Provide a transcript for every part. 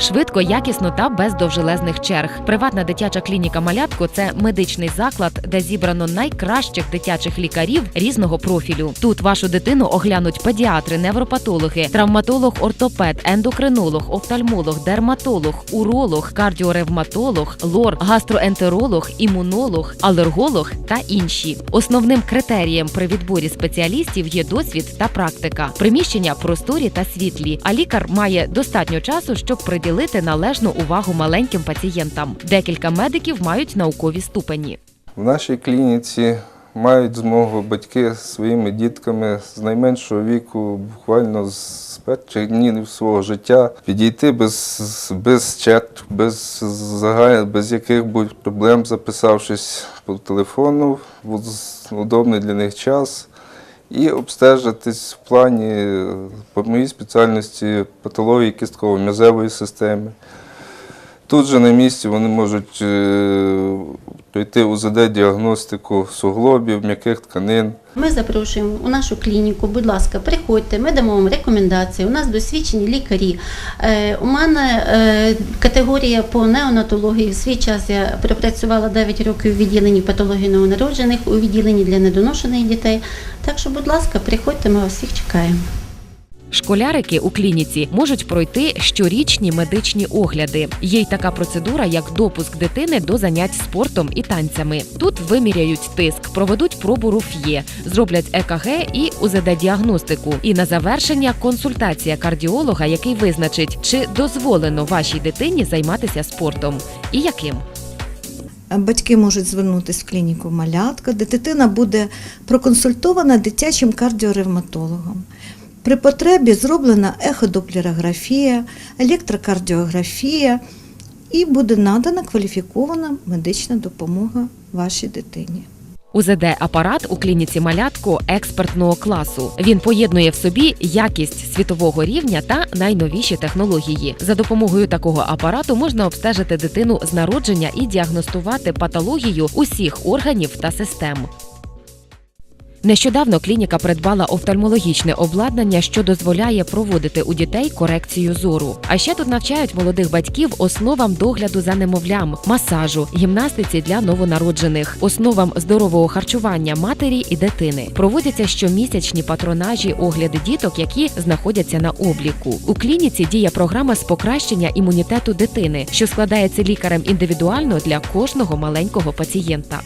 Швидко, якісно та без довжелезних черг. Приватна дитяча клініка Малятко це медичний заклад, де зібрано найкращих дитячих лікарів різного профілю. Тут вашу дитину оглянуть педіатри, невропатологи, травматолог, ортопед, ендокринолог, офтальмолог, дерматолог, уролог, кардіоревматолог, лор, гастроентеролог, імунолог, алерголог та інші. Основним критерієм при відборі спеціалістів є досвід та практика. Приміщення просторі та світлі. А лікар має достатньо часу, щоб приділити належну увагу маленьким пацієнтам. Декілька медиків мають наукові ступені. В нашій клініці мають змогу батьки своїми дітками з найменшого віку, буквально з перших днів свого життя, підійти без, без черг, без, без яких-будь проблем, записавшись по телефону в удобний для них час. І обстежитись в плані е, по моїй спеціальності патології кістково-м'язевої системи. Тут же на місці вони можуть е, пройти УЗД-діагностику суглобів, м'яких тканин. Ми запрошуємо у нашу клініку. Будь ласка, приходьте, ми дамо вам рекомендації. У нас досвідчені лікарі. Е, у мене е, категорія по неонатології. В свій час я пропрацювала 9 років у відділенні патології новонароджених, у відділенні для недоношених дітей. Так що, будь ласка, приходьте, ми вас всіх чекаємо. Школярики у клініці можуть пройти щорічні медичні огляди. Є й така процедура, як допуск дитини до занять спортом і танцями. Тут виміряють тиск, проведуть пробу руф'є, зроблять ЕКГ і УЗД-діагностику. І на завершення консультація кардіолога, який визначить, чи дозволено вашій дитині займатися спортом і яким. Батьки можуть звернутися в клініку малятка, де дитина буде проконсультована дитячим кардіоревматологом. При потребі зроблена еходоплерографія, електрокардіографія і буде надана кваліфікована медична допомога вашій дитині. УЗД-апарат у клініці малятко експертного класу. Він поєднує в собі якість світового рівня та найновіші технології. За допомогою такого апарату можна обстежити дитину з народження і діагностувати патологію усіх органів та систем. Нещодавно клініка придбала офтальмологічне обладнання, що дозволяє проводити у дітей корекцію зору. А ще тут навчають молодих батьків основам догляду за немовлям, масажу, гімнастиці для новонароджених, основам здорового харчування матері і дитини. Проводяться щомісячні патронажі, огляди діток, які знаходяться на обліку. У клініці діє програма з покращення імунітету дитини, що складається лікарем індивідуально для кожного маленького пацієнта.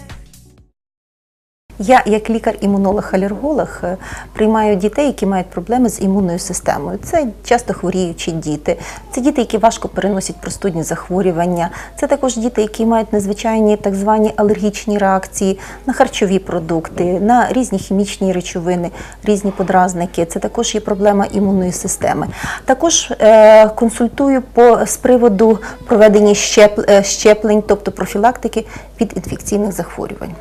Я, як лікар-імунолог-алерголог, е, приймаю дітей, які мають проблеми з імунною системою. Це часто хворіючі діти, це діти, які важко переносять простудні захворювання. Це також діти, які мають незвичайні так звані алергічні реакції на харчові продукти, на різні хімічні речовини, різні подразники. Це також є проблема імунної системи. Також е, консультую по з приводу проведення щеп, е, щеплень, тобто профілактики від інфекційних захворювань.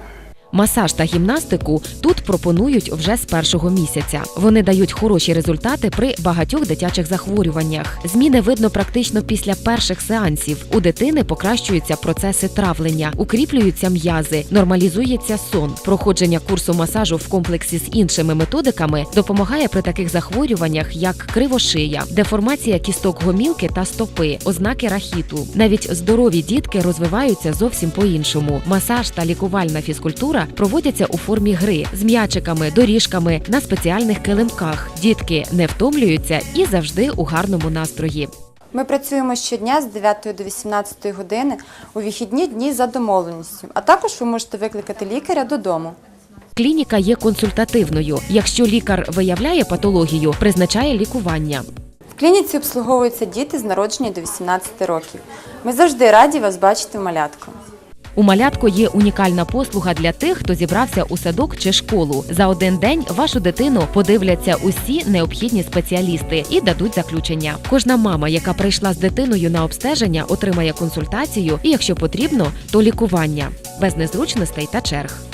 Масаж та гімнастику тут пропонують вже з першого місяця. Вони дають хороші результати при багатьох дитячих захворюваннях. Зміни видно практично після перших сеансів. У дитини покращуються процеси травлення, укріплюються м'язи, нормалізується сон. Проходження курсу масажу в комплексі з іншими методиками допомагає при таких захворюваннях, як кривошия, деформація кісток гомілки та стопи, ознаки рахіту. Навіть здорові дітки розвиваються зовсім по-іншому. Масаж та лікувальна фізкультура проводяться у формі гри з м'ячиками, доріжками на спеціальних килимках. Дітки не втомлюються і завжди у гарному настрої. Ми працюємо щодня з 9 до 18 години у вихідні дні за домовленістю. А також ви можете викликати лікаря додому. Клініка є консультативною. Якщо лікар виявляє патологію, призначає лікування. В клініці обслуговуються діти з народження до 18 років. Ми завжди раді вас бачити в малятку. У малятко є унікальна послуга для тих, хто зібрався у садок чи школу. За один день вашу дитину подивляться усі необхідні спеціалісти і дадуть заключення. Кожна мама, яка прийшла з дитиною на обстеження, отримає консультацію і, якщо потрібно, то лікування без незручностей та черг.